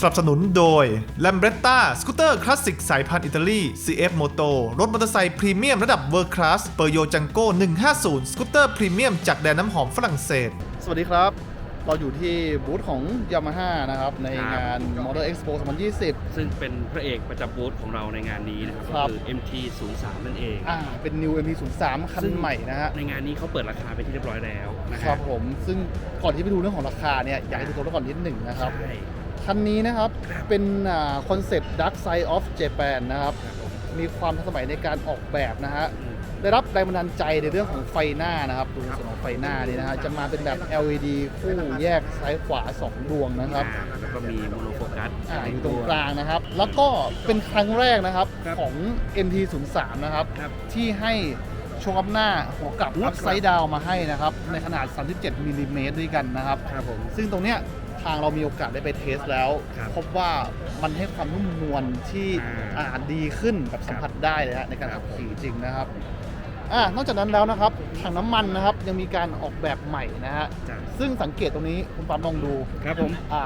สนับสนุนโดย l a m b r e t t a สกูตเตอร์คลาสสิกสายพันธุ์อิตาลี CF Moto รถมอเตอร์ไซค์พรีเมียมระดับเวอร์คลาสเปอร์โยจังโก้ 150 สกูตเตอร์พรีเมียมจากแดนน้ำหอมฝรั่งเศส สวัสดีครับ เราอยู่ที่บูธของ Yamaha นะครับ ในงาน Motor Expo 2020 ซึ่งเป็นพระเอกประจำบูธของเราในงานนี้นะครับครัก็บคือ MT 0 3 นั่นเองอ่าเป็น New MP03 คันซึ่งใหม่นะฮะ ในงานนี้เขาเปิดราคาไปที่เรียบร้อยแล้วนะคครัรับบผมซึ่งก่อนที่ไปดูเรื่องของราคาเนี่ยอยากให้ดูตัวรถก่อนนิดหนึ่งนะครับ ใช่ คันนี้นะครับครับ เป็นคอนเซ็ปต์ Dark Side of Japan นะครับครับผมมีความทันสมัยในการออกแบบนะฮะอืมได้รับแรงบันดาลใจในเรื่องของไฟหน้านะครับดูส่วนของไฟหน้านี่นะฮะ จะมาเป็นแบบ LED คู่แยกซ้ายขวา 2 ดวงนะครับอ่าแล้วก็มีโมโนโฟกัสอ่าอยู่ตรงกลางนะครับ แล้วก็เป็นครั้งแรกนะครับครับของ NT03 นะครับครับที่ให้ โชว์กับหน้าหัวกลับหัวกลัอับพไซด์ดาวมาให้นะครับ ในขนาด 37มิลลิเมตรด้วยกันนะครับ ครับผม ซึ่งตรงเนี้ยทางเรามีโอกาสได้ไปเทสแล้ว ครับพบว่ามันให้ความนุ่มนวลที่อ่าอ่าดีขึ้นแบบสัมผัสได้เลยฮะในการครัขับบขี่จริงนะครับอ่านอกจากนั้นแล้วนะครับถังน้ำมันนะครับยังมีการออกแบบใหม่นะฮะจ้ะซึ่งสังเกตตรงนี้คุณปั๊มลองดูครับผมอ่า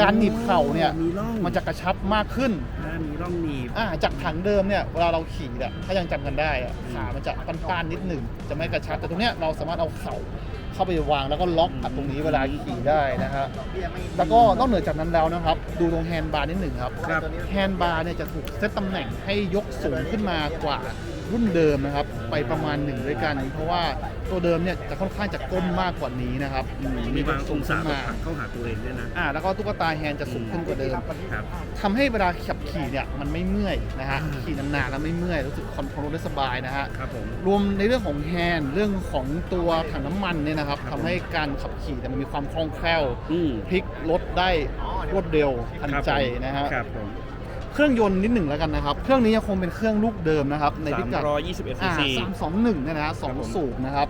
การหนีบเข่าเนี่ย มีร่อง มันจะกระชับมากขึ้นอ่า มีร่องหนีบ อ่าจากถังเดิมเนี่ยเวลาเราขี่เนี่ยถ้ายังจำกันได้อะขามันจะป้านๆนิดหนึ่งจะไม่กระชับแต่ตรงเนี้ยเราสามารถเอาเข่า เข้าไปวางแล้วก็ล็อกอัดตรงนี้เวลาขี่ได้นะฮะแล้วก็นอกเหนือจากนั้นแล้วนะครับ ดูตรงแฮนด์บาร์นิดหนึ่งครับครับ แฮนด์บาร์เนี่ยจะถูกเซตตำแหน่งให้ยกสูงขึ้นมากว่ารุ่นเดิมนะครับ ไปประมาณหนึ่งด้วยกัน เพราะว่าตัวเดิมเนี่ยจะค่อนข้างจะก้มมากกว่านี้นะครับอืมมีบางองศาขึ้นแบบมาหันเข้าหาตัวเองด้วยนะอ่าแล้วก็ตุ๊กตาแฮนด์จะสูงขึ้นกว่าเดิม ครับ ทำให้เวลาขับขี่เนี่ยมันไม่เมื่อยนะฮะอ่าขี่นานๆแล้วไม่เมื่อยรู้สึกคอนโทรลได้สบายนะฮะครับผม รวมในเรื่องของแฮนด์เรื่องของตัวถังน้ำมันเนี่ยนะครับครับทำให้การขับขี่เนี่ยมันมีความคล่องแคล่วอืมพลิกรถได้รวดเร็วทันครับใจผมนะฮะครับผมเครื่องยนต์นิดหนึ่งแล้วกันนะครับ เครื่องนี้ยังคงเป็นเครื่องลูกเดิมนะครับในพิกัด321อ่า cc 321เนี่ยนะฮะสองครับผมสูบนะครับ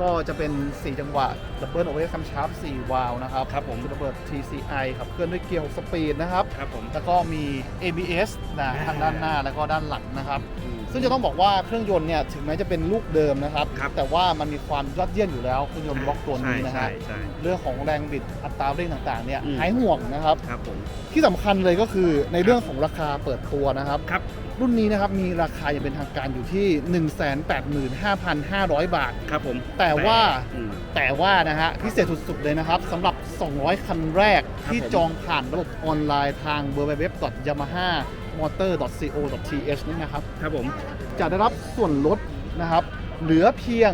ก็จะเป็น 4 จังหวะดับเบิลโอเวอร์คัมชาร์ป4วาล์วนะครับครับผมระเบิด TCI ขับเคลื่อนด้วยเกียร์สปีดนะครับ ครับผม แล้วก็มี ABS นะอ่าทางด้านหน้าแล้วก็ด้านหลังนะครับ อืม ซึ่งจะต้องบอกว่าเครื่องยนต์เนี่ยถึงแม้จะเป็นลูกเดิมนะครับ ครับ แต่ว่ามันมีความยอดเยี่ยมอยู่แล้วเครื่องยนต์บล็อกตัวนี้นะฮะใช่ใช่ เรื่องของแรงบิดอัตราเร่งต่างๆเนี่ยอืม หายห่วงนะครับ ครับผม ที่สำคัญเลยก็คือในเรื่องของราคาเปิดตัวนะครับ ครับ รุ่นนี้นะครับมีราคาอย่างเป็นทางการอยู่ที่ 185,500 บาท ครับผมแต่ว่าอืม แต่ว่านะฮะพิเศษสุดๆเลยนะครับสำหรับ 200 คันแรกที่ผม จองผ่านระบบออนไลน์ทาง www.yamahamotor.co.th นี่นะครับ ครับผม จะได้รับส่วนลดนะครับ เหลือเพียง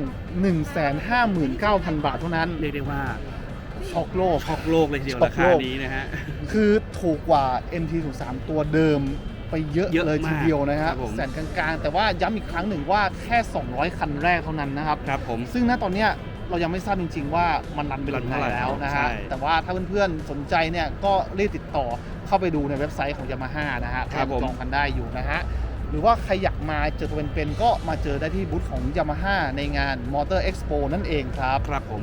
159,000 บาทเท่านั้นเรียกได้ว่าช็อกโลก ช็อกโลกเลยทีเดียวช็อรากโลคากนี้นะฮะ คือถูกกว่า MT03 ตัวเดิม ไปเยอะเยอะเลยมากทีเดียวนะฮะครับผม แสนกลางๆ แต่ว่าย้ำอีกครั้งหนึ่งว่าแค่ 200 คันแรกเท่านั้นนะครับ ครับผม ซึ่งณตอนเนี้ยเรายังไม่ทราบจริง ๆ ว่ามันรันไปถึงไหนแล้วนะฮะใช่แต่ว่าถ้าเพื่อนๆสนใจเนี่ยก็รีบติดต่อเข้าไปดูในเว็บไซต์ของ Yamaha นะฮะครับผม จองกันได้อยู่นะฮะหรือว่าใครอยากมาเจอตัวเป็นๆก็มาเจอได้ที่บูธของ Yamaha ในงาน Motor Expo นั่นเองครับ ครับผม